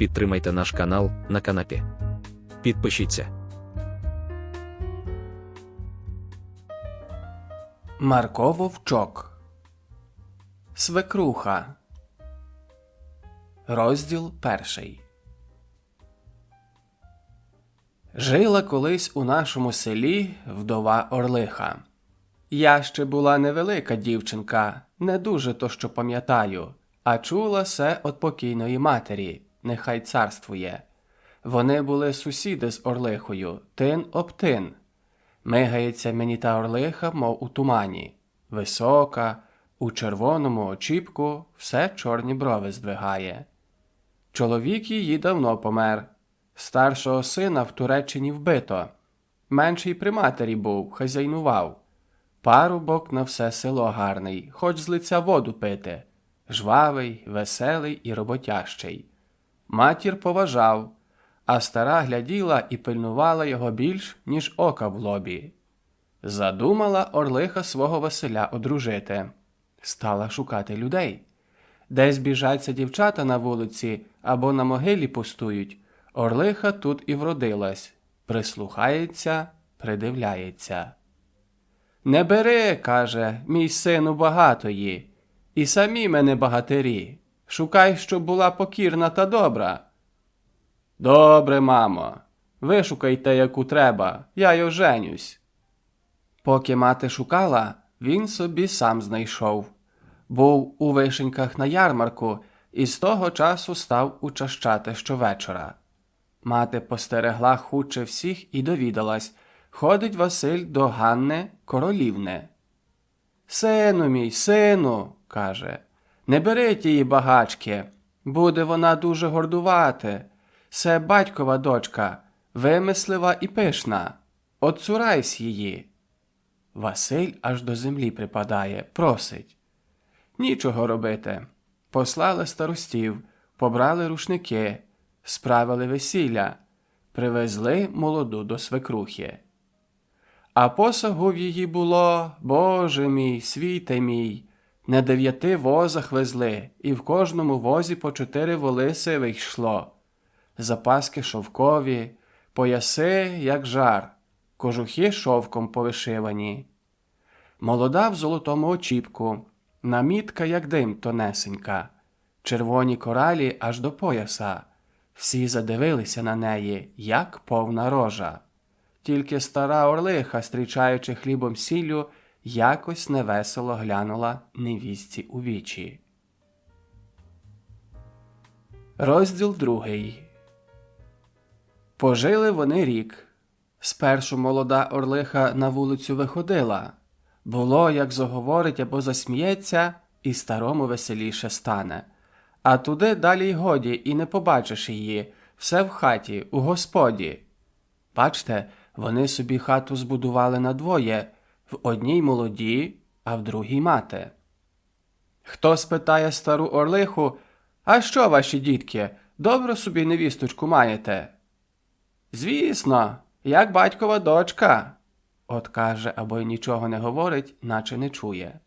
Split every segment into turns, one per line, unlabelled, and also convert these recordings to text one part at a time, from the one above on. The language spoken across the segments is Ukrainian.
підтримайте наш канал на канапі. Підпишіться.
Марко Вовчок Свекруха Розділ перший Жила колись у нашому селі вдова Орлиха. Я ще була невелика дівчинка, не дуже то що пам'ятаю, а чула се от покійної матері, нехай царствує. Вони були сусіди з Орлихою, тин об тин. Мигається мені та орлиха, мов у тумані, висока, у червоному очіпку все чорні брови здвигає. Чоловік її давно помер. Старшого сина в Туреччині вбито. Менший при матері був, хазяйнував. Парубок на все село гарний, хоч з лиця воду пити. Жвавий, веселий і роботящий. Матір поважав, а стара гляділа і пильнувала його більш, ніж ока в лобі. Задумала Орлиха свого Василя одружити. Стала шукати людей. Десь біжаться дівчата на вулиці або на могилі пустують. Орлиха тут і вродилась, прислухається, придивляється. Не бери, каже, мій сину багатої, і самі мене багатирі. Шукай, щоб була покірна та добра. Добре, мамо, вишукайте, яку треба, я й оженюсь. Поки мати шукала, він собі сам знайшов. Був у вишеньках на ярмарку і з того часу став учащати щовечора. Мати постерегла хуче всіх і довідалась ходить Василь до Ганни королівни. Сину мій, сину, каже, не бери тієї багачки, буде вона дуже гордувати. Се батькова дочка, вимислива і пишна. Отцурайсь її. Василь аж до землі припадає, просить. Нічого робити. Послали старостів, побрали рушники, справили весілля, привезли молоду до свекрухи. А посагу в її було, Боже мій, світе мій, на дев'яти возах везли, і в кожному возі по чотири воли сивих йшло. Запаски шовкові, пояси, як жар, кожухи шовком повишивані. Молода в золотому очіпку, намітка, як дим тонесенька, червоні коралі аж до пояса. Всі задивилися на неї, як повна рожа. Тільки стара орлиха, стрічаючи хлібом сіллю, якось невесело глянула невістці у вічі. Розділ другий. Пожили вони рік. Спершу молода орлиха на вулицю виходила. Було, як заговорить або засміється, і старому веселіше стане. А туди далі й годі, і не побачиш її, все в хаті, у господі. Бачте, вони собі хату збудували надвоє, в одній молоді, а в другій мати. Хто спитає стару орлиху, а що ваші дітки, добре собі невісточку маєте? Звісно, як батькова дочка, от каже або й нічого не говорить, наче не чує.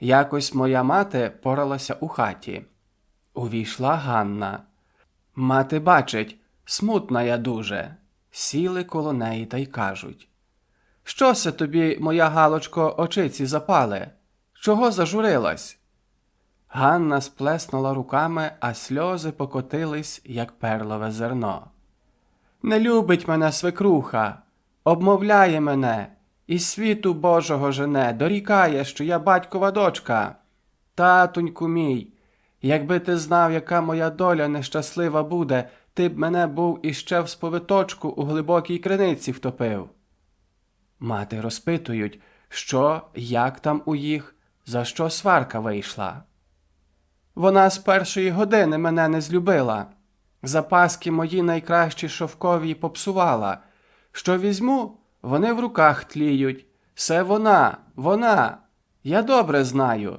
Якось моя мати поралася у хаті. Увійшла Ганна. Мати бачить, смутна я дуже. Сіли коло неї та й кажуть. Що се тобі, моя Галочко, очиці запали? Чого зажурилась? Ганна сплеснула руками, а сльози покотились, як перлове зерно. Не любить мене свекруха, обмовляє мене, із світу Божого жене, дорікає, що я батькова дочка. Татуньку мій, якби ти знав, яка моя доля нещаслива буде, ти б мене був іще в сповиточку у глибокій криниці втопив. Мати розпитують, що, як там у їх, за що сварка вийшла. Вона з першої години мене не злюбила. Запаски мої найкращі шовкові попсувала. Що візьму, вони в руках тліють. Все вона, вона. Я добре знаю.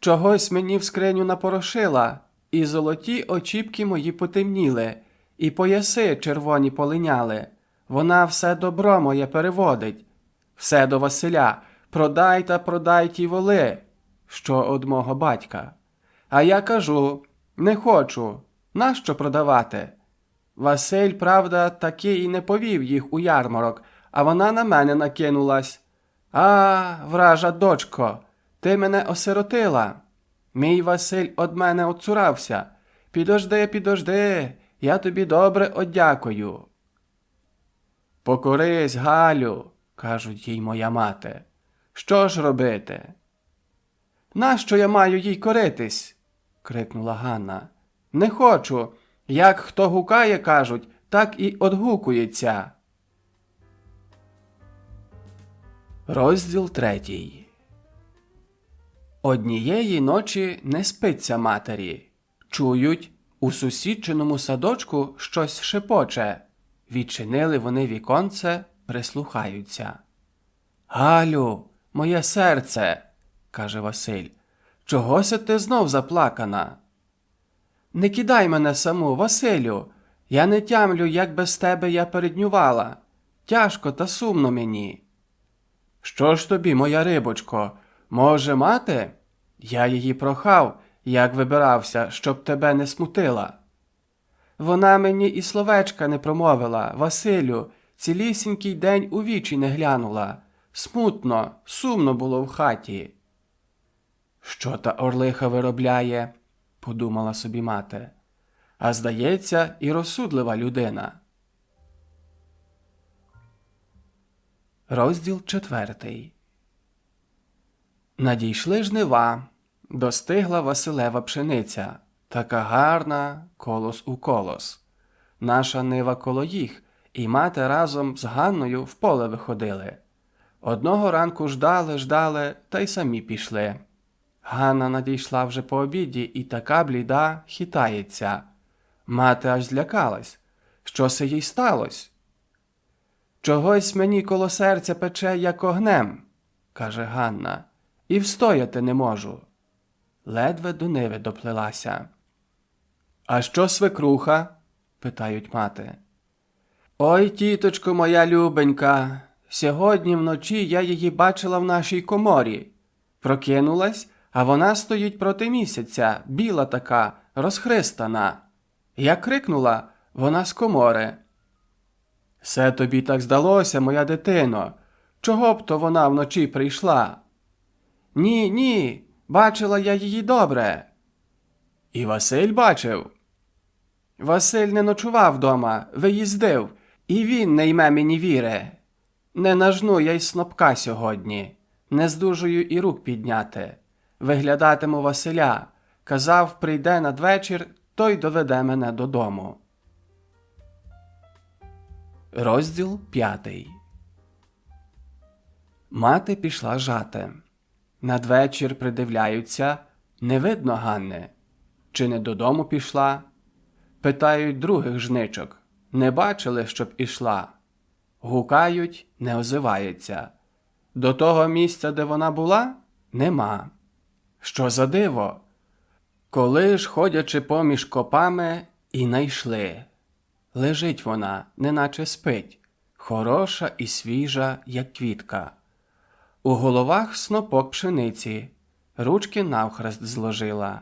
Чогось мені в скриню напорошила, і золоті очіпки мої потемніли, і пояси червоні полиняли. Вона все добро моє переводить. Все до Василя, продай та продай ті воли, що од мого батька. А я кажу не хочу, Нащо продавати? Василь, правда, таки і не повів їх у ярмарок, а вона на мене накинулась. А, вража дочко, ти мене осиротила. Мій Василь од мене оцурався. Підожди, підожди, я тобі добре одякую. Покорись, Галю, кажуть їй моя мати. Що ж робити? Нащо я маю їй коритись? крикнула Ганна. Не хочу. Як хто гукає, кажуть, так і одгукується. Розділ третій. Однієї ночі не спиться матері. Чують, у сусідчиному садочку щось шепоче. Відчинили вони віконце, прислухаються. Галю, моє серце, каже Василь, чогося ти знов заплакана? Не кидай мене саму, Василю. Я не тямлю, як без тебе я переднювала. Тяжко та сумно мені. Що ж тобі, моя рибочко, може мати? Я її прохав, як вибирався, щоб тебе не смутила. Вона мені і словечка не промовила, Василю, цілісінький день у вічі не глянула. Смутно, сумно було в хаті. Що та орлиха виробляє? подумала собі мати. А здається, і розсудлива людина. Розділ четвертий. Надійшли жнива. Достигла Василева пшениця, така гарна, колос у колос. Наша нива коло їх, і мати разом з Ганною в поле виходили. Одного ранку ждали, ждали, та й самі пішли. Ганна надійшла вже по обіді і така бліда хитається. Мати аж злякалась. Що се їй сталося? Чогось мені коло серця пече, як огнем, каже Ганна, і встояти не можу. Ледве до ниви доплилася. А що свекруха? питають мати. Ой, тіточко моя любенька, сьогодні вночі я її бачила в нашій коморі. Прокинулась, а вона стоїть проти місяця, біла така, розхристана. Я крикнула, вона з комори. Се тобі так здалося, моя дитино. Чого б то вона вночі прийшла? Ні, ні, бачила я її добре. І Василь бачив. Василь не ночував дома, виїздив, і він не йме мені віри. Не нажну я й снопка сьогодні, не здужую і рук підняти. Виглядатиму Василя. Казав, прийде надвечір, той доведе мене додому. Розділ п'ятий. Мати пішла жати. Надвечір придивляються, не видно Ганни. Чи не додому пішла? Питають других жничок. Не бачили, щоб ішла. Гукають, не озивається. До того місця, де вона була, нема. Що за диво? Коли ж, ходячи поміж копами, і найшли. Лежить вона, неначе спить, хороша і свіжа, як квітка. У головах снопок пшениці, ручки навхрест зложила.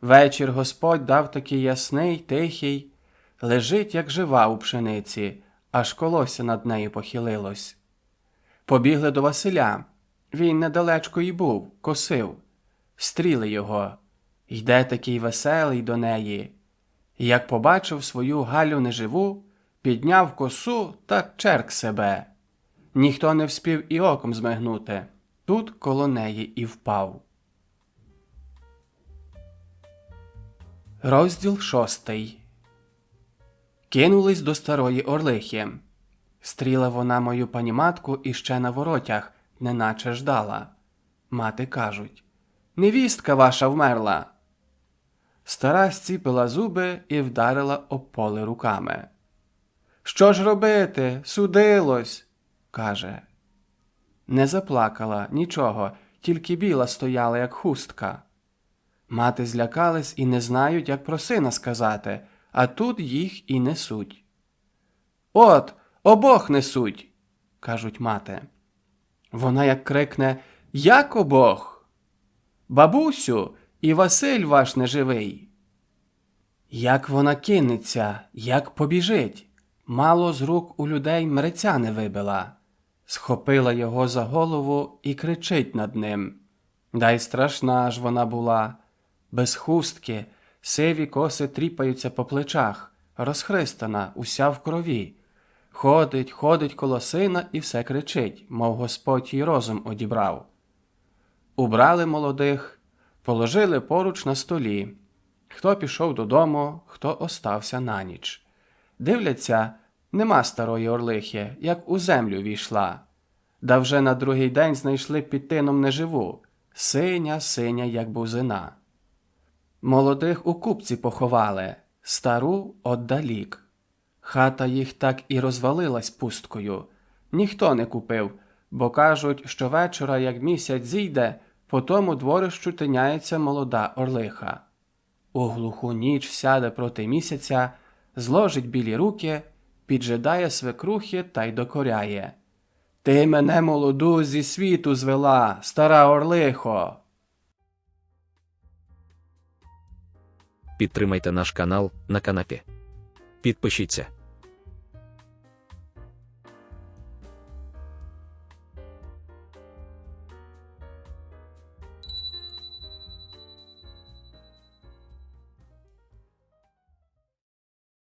Вечір Господь дав такий ясний, тихий, лежить, як жива у пшениці, аж колося над нею похилилось. Побігли до Василя. Він недалечко й був, косив. Стріли його. Йде такий веселий до неї. Як побачив свою Галю неживу, підняв косу та черк себе. Ніхто не вспів і оком змигнути. Тут коло неї і впав. Розділ шостий. Кинулись до старої орлихи. Стріла вона мою паніматку іще на воротях, неначе ждала. Мати кажуть Невістка ваша вмерла. Стара зціпила зуби і вдарила об поле руками. Що ж робити? Судилось, каже. Не заплакала нічого, тільки біла стояла, як хустка. Мати злякались і не знають, як про сина сказати, а тут їх і несуть. От, обох несуть, кажуть мати. Вона як крикне Як обох? Бабусю, і Василь ваш неживий. Як вона кинеться, як побіжить. Мало з рук у людей мреця не вибила. Схопила його за голову і кричить над ним. Да й страшна ж вона була. Без хустки, сиві коси тріпаються по плечах, розхристана, уся в крові. Ходить, ходить коло сина і все кричить, мов Господь їй розум одібрав. Убрали молодих, положили поруч на столі. Хто пішов додому, хто остався на ніч. Дивляться, нема старої орлихи, як у землю війшла. Да вже на другий день знайшли під тином неживу, синя, синя, як бузина. Молодих у купці поховали, стару отдалік. Хата їх так і розвалилась пусткою. Ніхто не купив, бо кажуть, що вечора, як місяць зійде, по тому дворищу тиняється молода орлиха. У глуху ніч сяде проти місяця, зложить білі руки, піджидає свекрухи та й докоряє. Ти мене молоду зі світу звела, стара орлихо.
Підтримайте наш канал на канапі. Підпишіться.